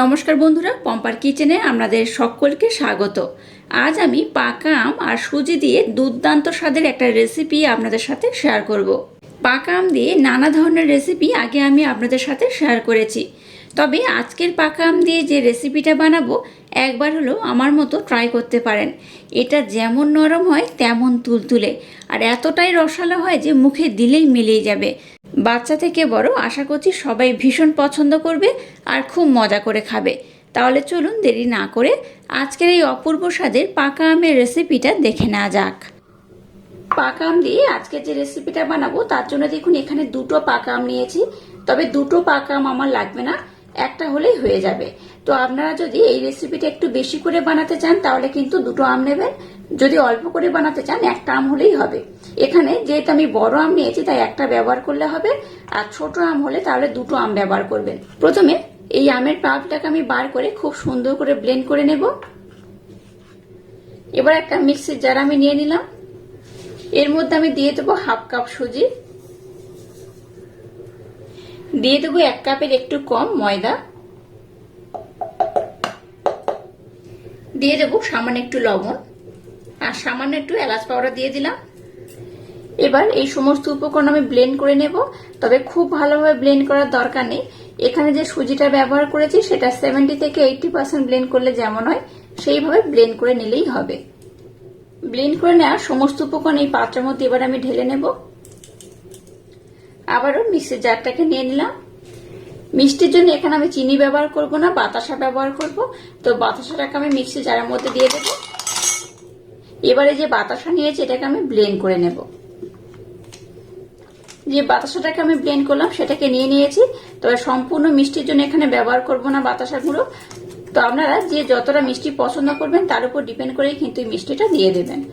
নমস্কার বন্ধুরা, পম্পার কিচেনে আপনাদের সকলকে স্বাগত। আজ আমি পাকা আম আর সুজি দিয়ে দুর্দান্ত স্বাদের একটা রেসিপি আপনাদের সাথে শেয়ার করব। পাকা আম দিয়ে নানা ধরনের রেসিপি আগে আমি আপনাদের সাথে শেয়ার করেছি। তবে আজকের পাকা আম দিয়ে যে রেসিপিটা বানাবো, একবার হলো আমার মতো ট্রাই করতে পারেন। এটা যেমন নরম হয়, তেমন তুলতুলে। আর এতটাই রসালো হয় যে মুখে দিলেই মিলিয়ে যাবে। বাচ্চা থেকে বড় আশা করছি সবাই ভীষণ পছন্দ করবে আর খুব মজা করে খাবে। তাহলে চলুন দেরি না করে আজকের এই অপূর্ব স্বাদের পাকা আমের রেসিপিটা দেখে নেওয়া যাক। পাকা আম দিয়ে আজকে যে রেসিপিটা বানাবো, তার জন্য দেখুন এখানে দুটো পাকা আম নিয়েছি। তবে দুটো পাকা আম আমার লাগবে না। একটা হলেই হয়ে যাবে। তো আপনারা যদি এই রেসিপিটা একটু বেশি করে বানাতে চান, তাহলে কিন্তু দুটো আম নেবেন। যদি অল্প করে বানাতে চান, একটা আম হলেই হবে। এখানে যেহেতু আমি বড় আম নিয়েছি, তাই একটা ব্যবহার করলে হবে। আর ছোট আম হলে তাহলে দুটো আম ব্যবহার করবেন। প্রথমে এই আমের পাপটাকে আমি বার করে খুব সুন্দর করে ব্লেন্ড করে নেব। এবার একটা মিক্সির জার আমি নিয়ে নিলাম। এর মধ্যে আমি দিয়ে দেবো হাফ কাপ সুজি। দিয়ে দেবো এক কাপের একটু কম ময়দা। দিয়ে দেবো সামান্য একটু লবণ। আর সামান্য একটু এলাচ পাউডার দিয়ে দিলাম। এবার এই সমস্ত উপকরণ আমি ব্লেন্ড করে নেব। তবে খুব ভালোভাবে ব্লেন্ড করার দরকার নেই। এখানে যে সুজিটা ব্যবহার করেছি, সেটা সেভেন্টি থেকে এইটি পার্সেন্ট ব্লেন্ড করলে যেমন হয়, সেইভাবে ব্লেন্ড করে নিলেই হবে। ব্লেন্ড করে নেওয়া সমস্ত উপকরণ এই পাত্রের মধ্যে এবার আমি ঢেলে নেব। আবারও মিক্সির জারটাকে নিয়ে নিলাম। মিষ্টির জন্য এখানে আমি চিনি ব্যবহার করব না, বাতাসা ব্যবহার করব। তো বাতাসাটাকে আমি মিক্সি জারের মধ্যে দিয়ে দেব। এবারে যে বাতাসা নিয়েছি, এটাকে আমি ব্লেন্ড করে নেব। যে বাতাসাটাকে আমি ব্লেন্ড করলাম, সেটাকে নিয়ে নিয়েছি। তবে সম্পূর্ণ মিষ্টির জন্য এখানে ব্যবহার করব না বাতাসা গুঁড়ো। তো আপনারা যে যতটা মিষ্টি পছন্দ করবেন, তার উপর ডিপেন্ড করেই কিন্তু মিষ্টিটা দিয়ে দেবেন।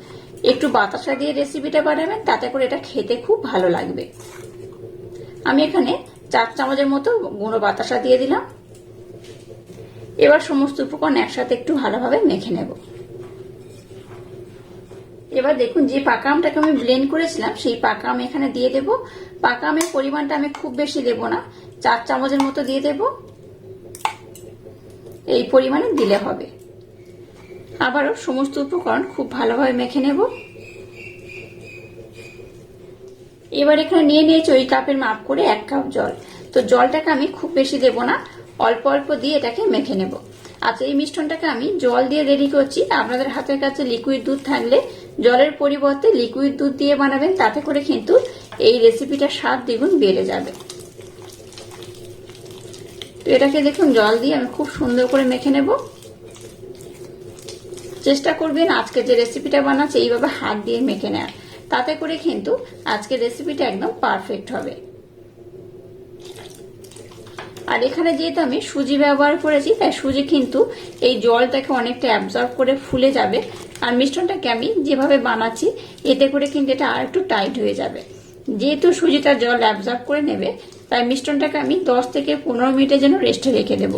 একটু বাতাসা দিয়ে রেসিপিটা বানাবেন, তাতে করে এটা খেতে খুব ভালো লাগবে। আমি এখানে চার চামচের মতো গুঁড়ো বাতাসা দিয়ে দিলাম। এবার সমস্ত উপকরণ একসাথে একটু ভালোভাবে মেখে নেব। এবার দেখুন, যে পাকা আমটাকে আমি ব্লেন্ড করেছিলাম, সেই পাকা আম এখানে দিয়ে দেব। পাকা আমের পরিমাণটা আমি খুব বেশি দেব না, চার চামচের মতো দিয়ে দেব। এই পরিমাণে দিলে হবে। আবারও সমস্ত উপকরণ খুব ভালোভাবে মেখে নেব। এবার এখানে নিয়ে নিয়েছি ওই কাপের মাপ করে এক কাপ জল। তো জলটাকে আমি খুব বেশি দেব না, অল্প অল্প দিয়ে এটাকে মেখে নেব। আচ্ছা এই মিশ্রণটাকে আমি জল দিয়ে রেডি করছি। আপনাদের হাতের কাছে লিকুইড দুধ থাকলে জলের পরিবর্তে লিকুইড দুধ দিয়ে বানাবেন, তাতে করে কিন্তু এই রেসিপিটার স্বাদ দ্বিগুণ বেড়ে যাবে। তো এটাকে দেখুন, জল দিয়ে আমি খুব সুন্দর করে মেখে নেব। চেষ্টা করবেন আজকে যে রেসিপিটা বানাচ্ছে, এইভাবে হাত দিয়ে মেখে নেওয়ার। তাতে করে কিন্তু আজকের রেসিপিটা একদম পারফেক্ট হবে। আর এখানে যেহেতু আমি সুজি ব্যবহার করেছি, তাই সুজি কিন্তু এই জলটাকে অনেকটা অ্যাবজর্ব করে ফুলে যাবে। আর মিশ্রণটাকে আমি যেভাবে বানাচ্ছি, এতে করে কিন্তু এটা আর একটু টাইট হয়ে যাবে। যেহেতু সুজিটা জল অ্যাবজর্ব করে নেবে, তাই মিশ্রণটাকে আমি দশ থেকে পনেরো মিনিটের জন্য রেস্টে রেখে দেব।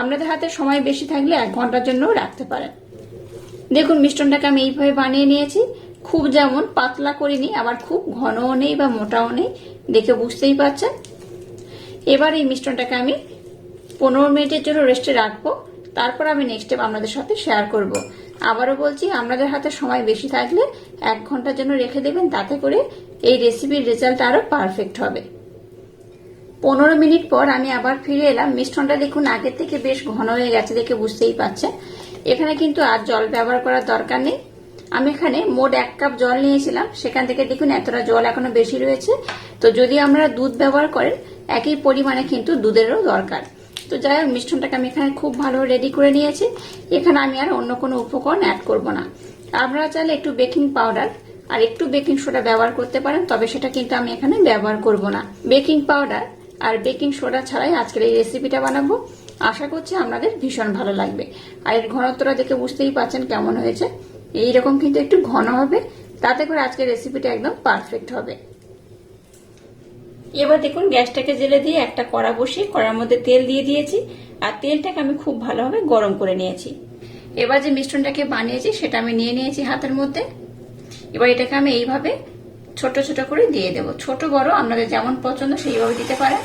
আপনাদের হাতে সময় বেশি থাকলে এক ঘণ্টার জন্য রাখতে পারেন। দেখুন, মিশ্রণটাকে আমি এইভাবে বানিয়ে নিয়েছি। খুব যেমন পাতলা করিনি, আবার খুব ঘনও নেই বা মোটাও নেই, দেখে বুঝতেই পারছেন? এবার এই মিশ্রণটাকে আমি পনেরো মিনিটের জন্য রেস্টে রাখব, তারপর আমি নেক্সট স্টেপ আপনাদের সাথে শেয়ার করব। আবারও বলছি, আপনাদের হাতে সময় বেশি থাকলে এক ঘণ্টার জন্য রেখে দেবেন, তাতে করে এই রেসিপির রেজাল্ট আরও পারফেক্ট হবে। পনেরো মিনিট পর আমি আবার ফিরে এলাম, মিশ্রণটা দেখুন আগের থেকে বেশ ঘন হয়ে গেছে দেখে বুঝতেই পারছেন। এখানে কিন্তু আর জল ব্যবহার করার দরকার নেই আমি এখানে মোট এক কাপ জল নিয়েছিলাম। সেখান থেকে দেখুন এতটা জল এখনও বেশি রয়েছে। তো যদি আমরা দুধ ব্যবহার করেন, একই পরিমাণে কিন্তু দুধেরও দরকার। তো যাই হোক মিষ্টনটাকে আমি এখানে খুব ভালো রেডি করে নিয়েছি। এখানে আমি আর অন্য কোনো উপকরণ অ্যাড করব না। আপনারা চাইলে একটু বেকিং পাউডার আর একটু বেকিং সোডা ব্যবহার করতে পারেন, তবে সেটা কিন্তু আমি এখানে ব্যবহার করব না। বেকিং পাউডার আর বেকিং সোডা ছাড়াই আজকের এই রেসিপিটা বানাবো। আশা করছি আপনাদের ভীষণ ভালো লাগবে। আর এর ঘনত্বটা দেখে বুঝতেই পারছেন কেমন হয়েছে। এইরকম কিন্তু একটু ঘন হবে। তাতে করে আজকের রেসিপিটা একদম পারফেক্ট হবে। এবার দেখুন, গ্যাসটাকে জেলে দিয়ে একটা কড়া বসিয়ে কড়ার মধ্যে তেল দিয়ে দিয়েছি। আর তেলটাকে আমি খুব ভালোভাবে গরম করে নিয়েছি। এবার যে মিশ্রণটাকে বানিয়েছি, সেটা আমি নিয়ে নিয়েছি হাতের মধ্যে। এবার এটাকে আমি এইভাবে ছোট ছোট করে দিয়ে দেব। ছোট বড়, আপনাদের যেমন পছন্দ সেইভাবে দিতে পারেন।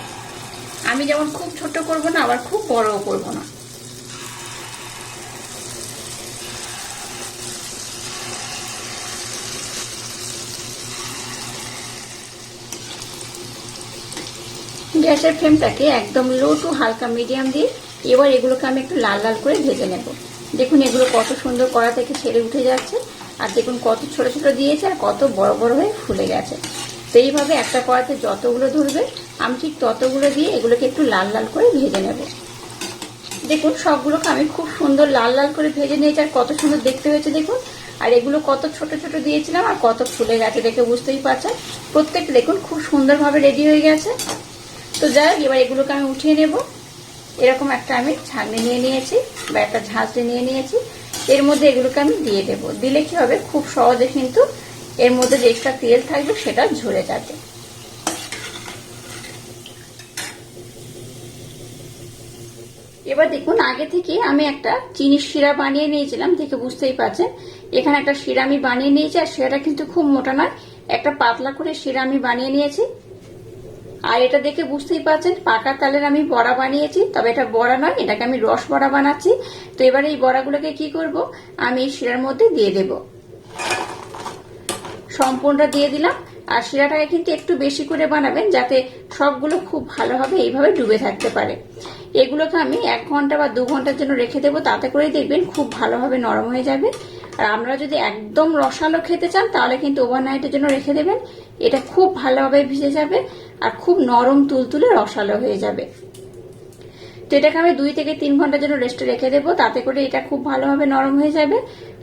আমি যেমন খুব ছোট করব না, আবার খুব বড়ও করব না। গ্যাসের ফ্লেমটাকে একদম লো টু হালকা মিডিয়াম দিয়ে এবার এগুলোকে আমি একটু লাল লাল করে ভেজে নেব। দেখুন এগুলো কত সুন্দর কড়া থেকে ছেড়ে উঠে যাচ্ছে আর দেখুন কত ছোট ছোট দিয়েছে আর কত বড় বড় হয়ে ফুলে গেছে। তো এইভাবে একটা কড়াতে যতগুলো ধরবে, আমি ঠিক ততগুলো দিয়ে এগুলোকে একটু লাল লাল করে ভেজে নেব। দেখুন সবগুলোকে আমি খুব সুন্দর লাল লাল করে ভেজে নিয়েছি আর কত সুন্দর দেখতে হয়েছে দেখুন। আর এগুলো কত ছোট ছোট দিয়েছিলাম আর কত ফুলে গেছে দেখে বুঝতেই পারছেন। প্রত্যেকটা দেখুন খুব সুন্দরভাবে রেডি হয়ে গেছে। তো যাই হোক, এবার এগুলোকে আমি উঠিয়ে নেব। এরকম একটা আমি ছাঁকনি নিয়ে নিয়েছি বা একটা ঝাঁঝরি নিয়ে নিয়েছি। এর মধ্যে এগুলোকে আমি দিয়ে দেব। দিলে কি হবে, খুব সহজে কিন্তু এর মধ্যে যে এক্সট্রা তেল থাকবে সেটা ঝরে যাবে। এবার দেখুন, আগে থেকে আমি একটা চিনির শিরা বানিয়ে নিয়েছিলাম, দেখে বুঝতেই পারছেন। এখানে একটা শিরা আমি বানিয়ে নিয়েছি, আর শিরাটা কিন্তু খুব মোটা নয়। একটা পাতলা করে শিরা আমি বানিয়ে নিয়েছি। আর এটা দেখে বুঝতেই পারছেন, পাকা তালের আমি বড়া বানিয়েছি, তবে এটা বড়া নয়, এটাকে আমি রস বড়া বানাচ্ছি। তো এবার এই বড়াগুলোকে কি করব? আমি এই শিরার মধ্যে দিয়ে দেব। সম্পূর্ণটা দিয়ে দিলাম, আর শিরাটাকে কিন্তু একটু বেশি করে বানাবেন যাতে সবগুলো খুব ভালোভাবে এইভাবে ডুবে থাকতে পারে। এগুলোকে আমি এক ঘণ্টা বা দু ঘণ্টার জন্য রেখে দেবো, তাতে করেই দেখবেন খুব ভালোভাবে নরম হয়ে যাবে। আর আমরা যদি একদম রসালো খেতে চান, তাহলে কিন্তু ওভারনাইটের জন্য রেখে দেবেন। এটা খুব ভালোভাবে ভিজে যাবে। আর খুব নরম তুলতুলে রসালো হয়ে যাবে। তো এটাকে আমি দুই থেকে তিন ঘণ্টার জন্য রেস্টে রেখে দেবো। তাতে করে এটা খুব ভালোভাবে নরম হয়ে যাবে।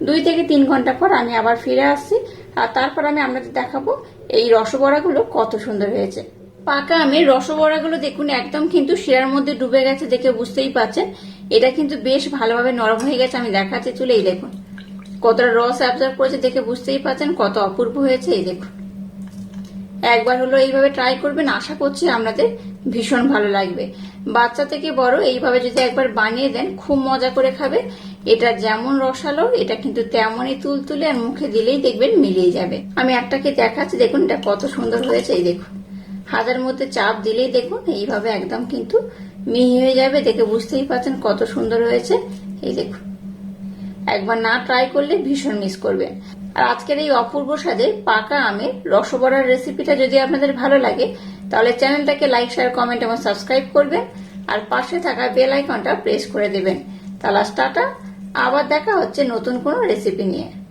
দুই থেকে তিন ঘণ্টা পর আমি আবার ফিরে আসছি। আর তারপর আমি আপনাদের দেখাবো এই রসবড়াগুলো কত সুন্দর হয়েছে। পাকা আমের রসবড়াগুলো দেখুন, একদম কিন্তু শিরার মধ্যে ডুবে গেছে দেখে বুঝতেই পারছেন এটা কিন্তু বেশ ভালোভাবে নরম হয়ে গেছে, আমি দেখাচ্ছি। চলে এই দেখুন, কতটা রস অ্যাবজর্ব করেছে দেখে বুঝতেই পারছেন কত অপূর্ব হয়েছে, এই দেখুন। একবার হলো এইভাবে ট্রাই করবেন, আশা করছি আপনাদের ভীষণ ভালো লাগবে। বাচ্চা থেকে বড়, এইভাবে যদি একবার বানিয়ে দেন, খুব মজা করে খাবে। এটা যেমন রসালো, এটা কিন্তু তেমনই তুলতুলে আর মুখে দিলেই দেখবেন মিলিয়ে যাবে। আমি একটাকে দেখাচ্ছি, দেখুন এটা কত সুন্দর হয়েছে, এই দেখুন। হাতের মধ্যে চাপ দিলেই দেখুন, এইভাবে একদম কিন্তু মিহি হয়ে যাবে, দেখে বুঝতেই পারছেন কত সুন্দর হয়েছে, এই দেখুন। একবার না ট্রাই করলে ভীষণ মিস করবেন। আর আজকের এই অপূর্ব স্বাদে পাকা আমের রসবড়ার রেসিপিটা যদি আপনাদের ভালো লাগে, তাহলে চ্যানেলটাকে লাইক শেয়ার কমেন্ট এবং সাবস্ক্রাইব করবেন। আর পাশে থাকা বেল আইকনটা প্রেস করে দেবেন। তাহলে টাটা, আবার দেখা হচ্ছে নতুন কোনো রেসিপি নিয়ে।